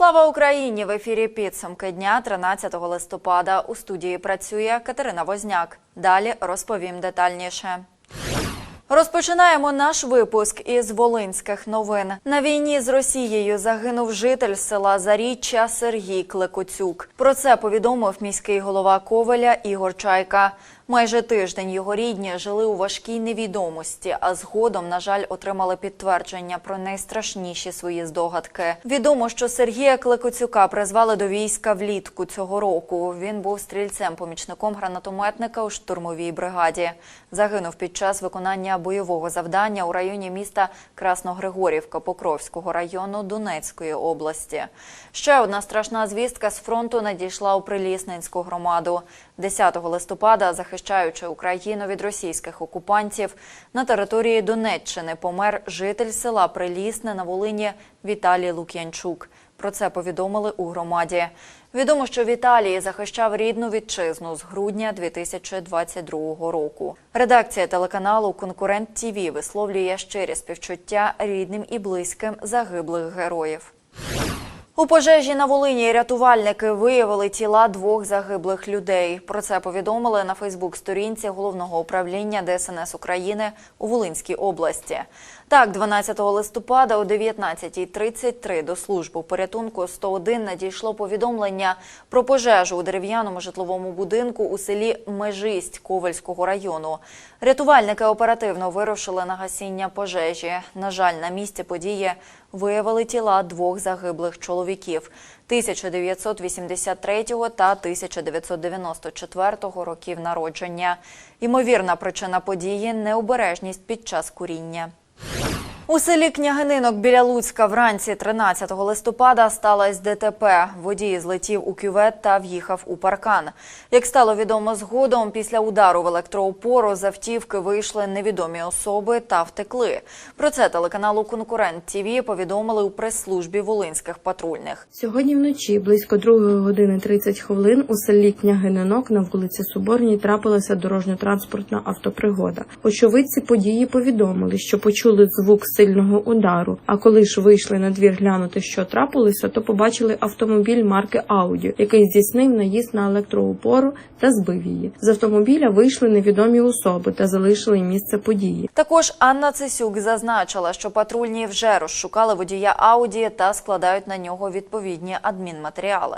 Слава Україні! В ефірі підсумки дня 13 листопада. У студії працює Катерина Возняк. Далі розповім детальніше. Розпочинаємо наш випуск із волинських новин. На війні з Росією загинув житель села Заріччя Сергій Клекоцюк. Про це повідомив міський голова Ковеля Ігор Чайка. Майже тиждень його рідні жили у важкій невідомості, а згодом, на жаль, отримали підтвердження про найстрашніші свої здогадки. Відомо, що Сергія Клекоцюка призвали до війська влітку цього року. Він був стрільцем-помічником гранатометника у штурмовій бригаді. Загинув під час виконання бойового завдання у районі міста Красногригорівка Покровського району Донецької області. Ще одна страшна звістка з фронту надійшла у Прилісненську громаду. 10 листопада, захищаючи Україну від російських окупантів, на території Донеччини помер житель села Прилісне на Волині Віталій Лук'янчук. Про це повідомили у громаді. Відомо, що Віталій захищав рідну вітчизну з грудня 2022 року. Редакція телеканалу Конкурент ТІВІ висловлює щирі співчуття рідним і близьким загиблих героїв. У пожежі на Волині рятувальники виявили тіла двох загиблих людей. Про це повідомили на Фейсбук-сторінці головного управління ДСНС України у Волинській області. Так, 12 листопада о 19.33 до служби порятунку 101 надійшло повідомлення про пожежу у дерев'яному житловому будинку у селі Межисть Ковальського району. Рятувальники оперативно вирушили на гасіння пожежі. На жаль, на місці події виявили тіла двох загиблих чоловіків 1983 та 1994 років народження. Ймовірна причина події необережність під час куріння. У селі Княгининок біля Луцька вранці 13 листопада сталося ДТП. Водій злетів у кювет та в'їхав у паркан. Як стало відомо згодом, після удару в електроопору з автівки вийшли невідомі особи та втекли. Про це телеканалу Конкурент ТІВІ повідомили у прес-службі волинських патрульних. Сьогодні вночі, близько 2 години 30 хвилин, у селі Княгининок на вулиці Соборній трапилася дорожньо-транспортна автопригода. Очевидці події повідомили, що почули звук сильного удару. А коли ж вийшли на двір глянути, що трапилося, то побачили автомобіль марки Ауді, який здійснив наїзд на електроопору та збив її. З автомобіля вийшли невідомі особи та залишили місце події. Також Анна Цисюк зазначила, що патрульні вже розшукали водія Ауді та складають на нього відповідні адмінматеріали.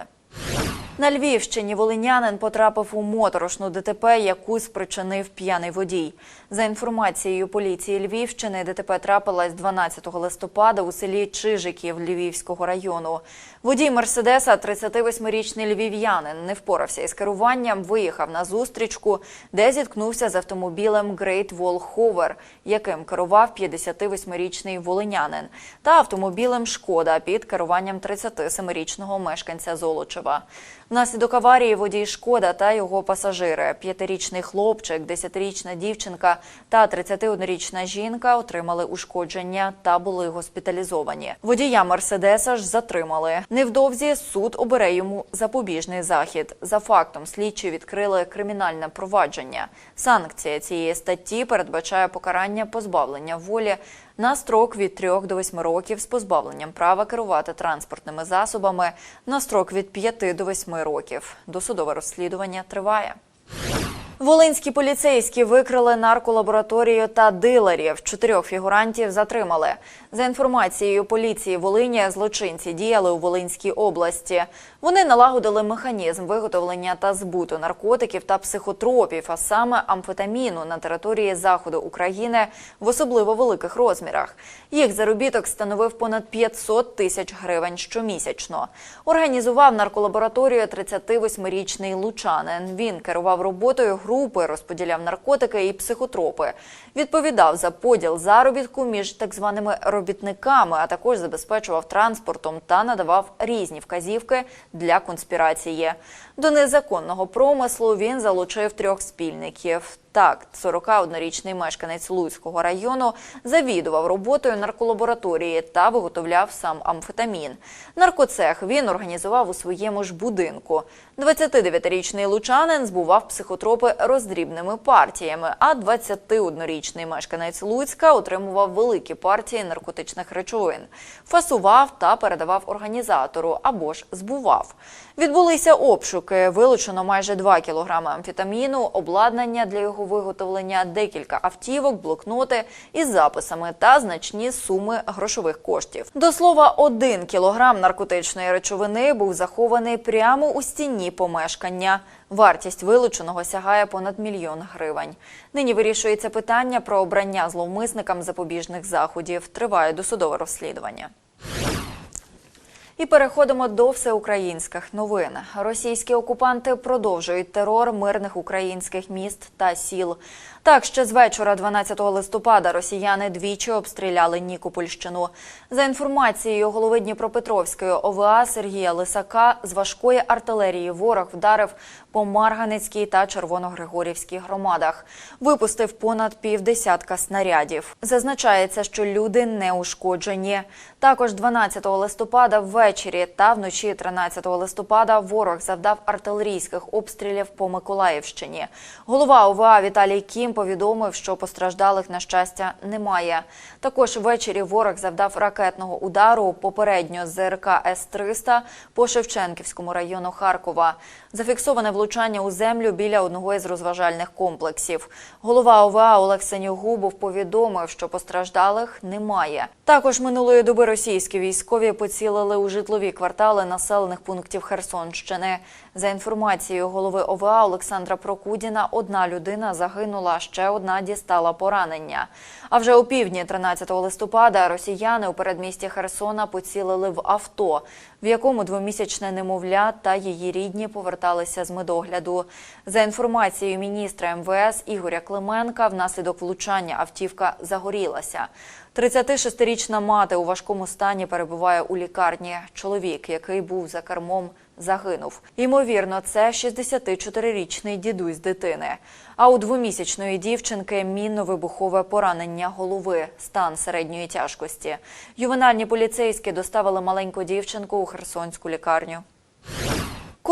На Львівщині волинянин потрапив у моторошну ДТП, яку спричинив п'яний водій. За інформацією поліції Львівщини, ДТП трапилась 12 листопада у селі Чижиків Львівського району. Водій Мерседеса, 38-річний львів'янин, не впорався із керуванням, виїхав на зустрічку, де зіткнувся з автомобілем Great Wall Hover, яким керував 58-річний волинянин, та автомобілем Шкода під керуванням 37-річного мешканця Золочева. Внаслідок аварії водій Шкода та його пасажири, п'ятирічний хлопчик, десятирічна дівчинка та 31-річна жінка отримали ушкодження та були госпіталізовані. Водія Мерседеса ж затримали. Невдовзі суд обере йому запобіжний захід. За фактом слідчі відкрили кримінальне провадження. Санкція цієї статті передбачає покарання позбавлення волі на строк від 3 до 8 років з позбавленням права керувати транспортними засобами на строк від 5 до 8 років. Досудове розслідування триває. Волинські поліцейські викрили нарколабораторію та дилерів. Чотирьох фігурантів затримали. За інформацією поліції Волині, злочинці діяли у Волинській області. Вони налагодили механізм виготовлення та збуту наркотиків та психотропів, а саме амфетаміну на території заходу України в особливо великих розмірах. Їх заробіток становив понад 500 тисяч гривень щомісячно. Організував нарколабораторію 38-річний лучанин. Він керував роботою групи, розподіляв наркотики і психотропи. Відповідав за поділ заробітку між так званими робітниками, а також забезпечував транспортом та надавав різні вказівки для конспірації. До незаконного промислу він залучив трьох спільників. Так, 41-річний мешканець Луцького району завідував роботою нарколабораторії та виготовляв сам амфетамін. Наркоцех він організував у своєму ж будинку. 29-річний лучанин збував психотропи роздрібними партіями, а 21-річний мешканець Луцька отримував великі партії наркотичних речовин, фасував та передавав організатору або ж збував. Відбулися обшуки. Вилучено майже 2 кілограми амфетаміну, обладнання для його виготовлення, декілька автівок, блокноти із записами та значні суми грошових коштів. До слова, один кілограм наркотичної речовини був захований прямо у стіні помешкання. Вартість вилученого сягає понад мільйон гривень. Нині вирішується питання про обрання зловмисникам запобіжних заходів. Триває досудове розслідування. І переходимо до всеукраїнських новин. Російські окупанти продовжують терор мирних українських міст та сіл. Так, ще з вечора 12 листопада росіяни двічі обстріляли Нікопольщину. За інформацією голови Дніпропетровської ОВА Сергія Лисака, з важкої артилерії ворог вдарив по Марганецькій та Червоногригорівській громадах. Випустив понад півдесятка снарядів. Зазначається, що люди не ушкоджені. Також 12 листопада ввечері та вночі 13 листопада ворог завдав артилерійських обстрілів по Миколаївщині. Голова ОВА Віталій Кім повідомив, що постраждалих на щастя немає. Також ввечері ворог завдав ракетного удару попередньо з ЗРК С-300 по Шевченківському району Харкова. Зафіксоване влучання у землю біля одного із розважальних комплексів. Голова ОВА Олег Сенюгубов повідомив, що постраждалих немає. Також минулої доби російські військові поцілили у житлові квартали населених пунктів Херсонщини. За інформацією голови ОВА Олександра Прокудіна, одна людина загинула, ще одна дістала поранення. А вже у півдні 13 листопада росіяни у передмісті Херсона поцілили в авто, в якому двомісячне немовля та її рідні поверталися з медогляду. За інформацією міністра МВС Ігоря Клименка, внаслідок влучання автівка загорілася. 36-річна мати у важкому стані перебуває у лікарні. Чоловік, який був за кермом, загинув. Ймовірно, це 64-річний дідусь дитини. А у двомісячної дівчинки мінно-вибухове поранення голови, стан середньої тяжкості. Ювенальні поліцейські доставили маленьку дівчинку у Херсонську лікарню.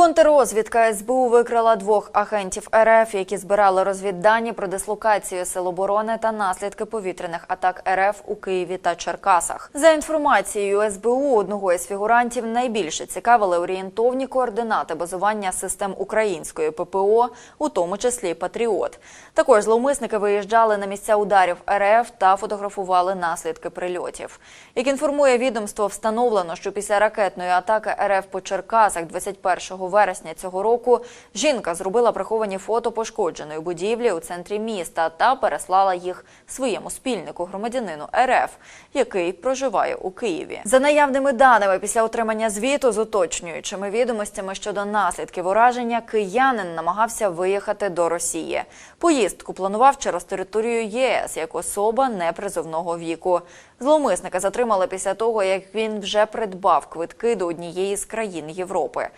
Контррозвідка СБУ викрила двох агентів РФ, які збирали розвіддані про дислокацію сил оборони та наслідки повітряних атак РФ у Києві та Черкасах. За інформацією СБУ, одного із фігурантів найбільше цікавили орієнтовні координати базування систем української ППО, у тому числі Патріот. Також зловмисники виїжджали на місця ударів РФ та фотографували наслідки прильотів. Як інформує відомство, встановлено, що після ракетної атаки РФ по Черкасах 21 вересня цього року жінка зробила приховані фото пошкодженої будівлі у центрі міста та переслала їх своєму спільнику громадянину РФ, який проживає у Києві. За наявними даними після отримання звіту з уточнюючими відомостями щодо наслідків ураження, киянин намагався виїхати до Росії. Поїздку планував через територію ЄС як особа непризовного віку. Зловмисника затримали після того, як він вже придбав квитки до однієї з країн Європи.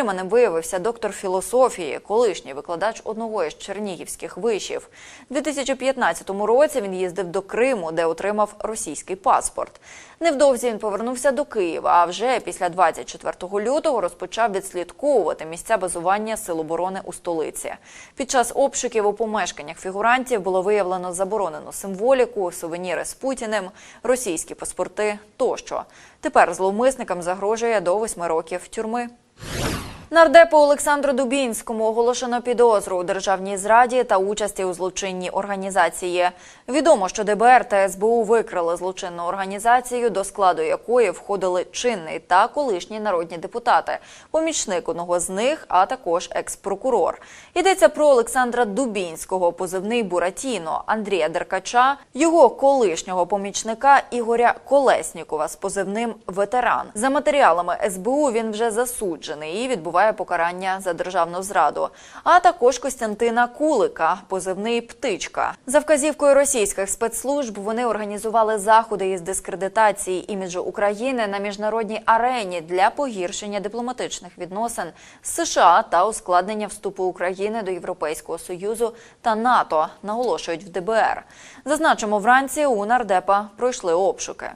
Затриманим виявився доктор філософії, колишній викладач одного із чернігівських вишів. У 2015 році він їздив до Криму, де отримав російський паспорт. Невдовзі він повернувся до Києва, а вже після 24 лютого розпочав відслідковувати місця базування сил оборони у столиці. Під час обшуків у помешканнях фігурантів було виявлено заборонену символіку, сувеніри з Путіним, російські паспорти тощо. Тепер зловмисникам загрожує до восьми років тюрми. Нардепу Олександру Дубінському оголошено підозру у державній зраді та участі у злочинній організації. Відомо, що ДБР та СБУ викрили злочинну організацію, до складу якої входили чинний та колишні народні депутати, помічник одного з них, а також екс-прокурор. Йдеться про Олександра Дубінського, позивний Буратіно, Андрія Деркача, його колишнього помічника Ігоря Колеснікова з позивним ветеран. За матеріалами СБУ він вже засуджений і відбуває відбуває покарання за державну зраду, а також Костянтина Кулика, позивний птичка. За вказівкою російських спецслужб вони організували заходи із дискредитації іміджу України на міжнародній арені для погіршення дипломатичних відносин з США та ускладнення вступу України до Європейського союзу та НАТО, наголошують в ДБР. Зазначимо, вранці у нардепа пройшли обшуки.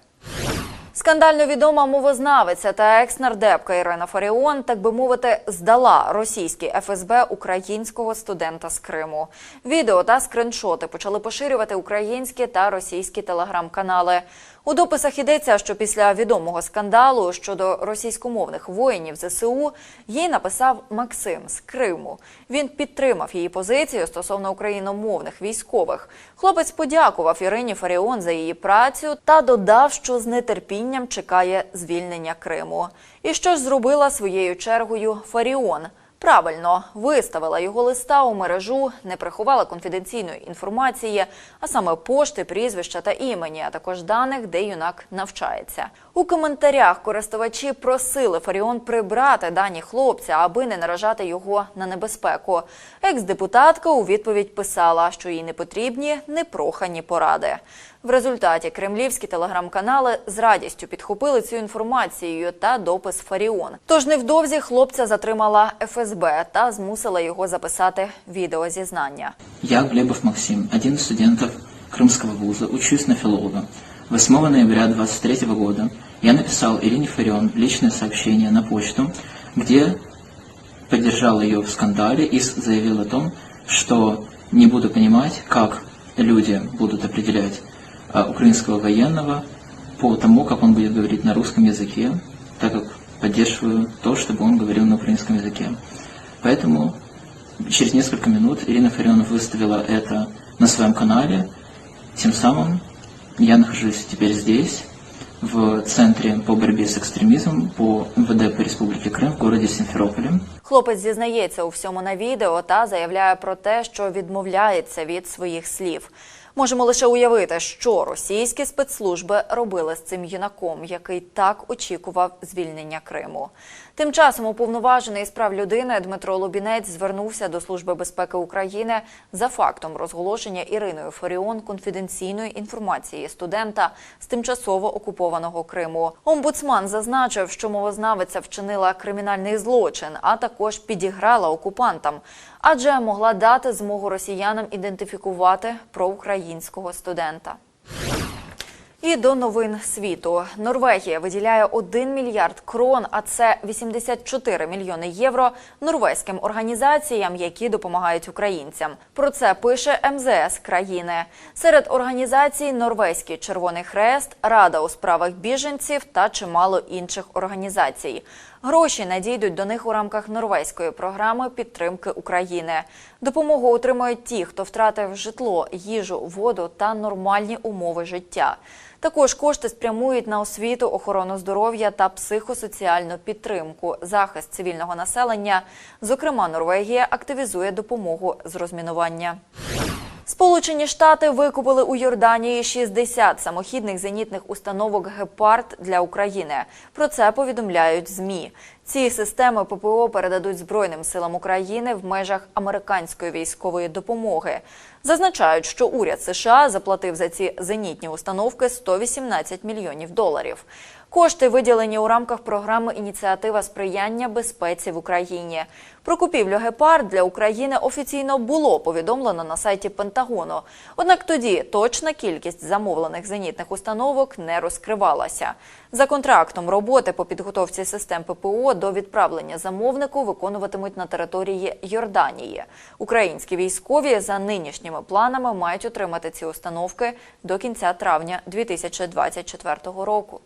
Скандально відома мовознавиця та екс-нардепка Ірина Фаріон, так би мовити, здала російський ФСБ українського студента з Криму. Відео та скриншоти почали поширювати українські та російські телеграм-канали. У дописах йдеться, що після відомого скандалу щодо російськомовних воїнів ЗСУ їй написав Максим з Криму. Він підтримав її позицію стосовно україномовних військових. Хлопець подякував Ірині Фаріон за її працю та додав, що з нетерпінням чекає звільнення Криму. І що ж зробила своєю чергою Фаріон? Правильно виставила його листа у мережу, не приховала конфіденційної інформації, а саме пошти, прізвища та імені, а також даних, де юнак навчається. У коментарях користувачі просили Фаріон прибрати дані хлопця, аби не наражати його на небезпеку. Екс-депутатка у відповідь писала, що їй не потрібні непрохані поради. В результаті кремлівські телеграм-канали з радістю підхопили цю інформацію та допис Фаріон. Тож невдовзі хлопця затримала ФСБ та змусила його записати відеозізнання. Я, Глебов Максим, один из студентов Крымского вуза, учусь на филолога. 8 ноября 2023 года я написал Ирине Фарион личное сообщение на почту, где поддержал ее в скандале и заявил о том, что не буду понимать, как люди будут определять украинского военного по тому, как он будет говорить на русском языке, так как поддерживаю то, чтобы он говорил на украинском языке. Поэтому через несколько минут Ирина Фарион выставила это на своем канале. Тем самым я нахожусь теперь здесь, в Центре по борьбе с экстремизмом по МВД по Республике Крым в городе Симферополе. Хлопець зізнається у всьому на відео та заявляє про те, що відмовляється від своїх слів. Можемо лише уявити, що російські спецслужби робили з цим юнаком, який так очікував звільнення Криму. Тим часом уповноважений з прав людини Дмитро Лубінець звернувся до Служби безпеки України за фактом розголошення Іриною Фаріон конфіденційної інформації студента з тимчасово окупованого Криму. Омбудсман зазначив, що мовознавиця вчинила кримінальний злочин, а також підіграла окупантам, адже могла дати змогу росіянам ідентифікувати проукраїнського студента. І до новин світу. Норвегія виділяє 1 мільярд крон, а це 84 мільйони євро норвезьким організаціям, які допомагають українцям. Про це пише МЗС країни. Серед організацій Норвезький Червоний Хрест, Рада у справах біженців та чимало інших організацій. Гроші надійдуть до них у рамках норвезької програми підтримки України. Допомогу отримають ті, хто втратив житло, їжу, воду та нормальні умови життя. Також кошти спрямують на освіту, охорону здоров'я та психосоціальну підтримку, захист цивільного населення. Зокрема, Норвегія активізує допомогу з розмінування. Сполучені Штати викупили у Йорданії 60 самохідних зенітних установок «Гепард» для України. Про це повідомляють ЗМІ. Ці системи ППО передадуть Збройним силам України в межах американської військової допомоги. Зазначають, що уряд США заплатив за ці зенітні установки 118 мільйонів доларів. Кошти виділені у рамках програми Ініціатива сприяння безпеці в Україні. Про купівлю гепард для України офіційно було повідомлено на сайті Пентагону. Однак тоді точна кількість замовлених зенітних установок не розкривалася. За контрактом роботи по підготовці систем ППО до відправлення замовнику виконуватимуть на території Йорданії. Українські військові за нинішніми планами мають отримати ці установки до кінця травня 2024 року.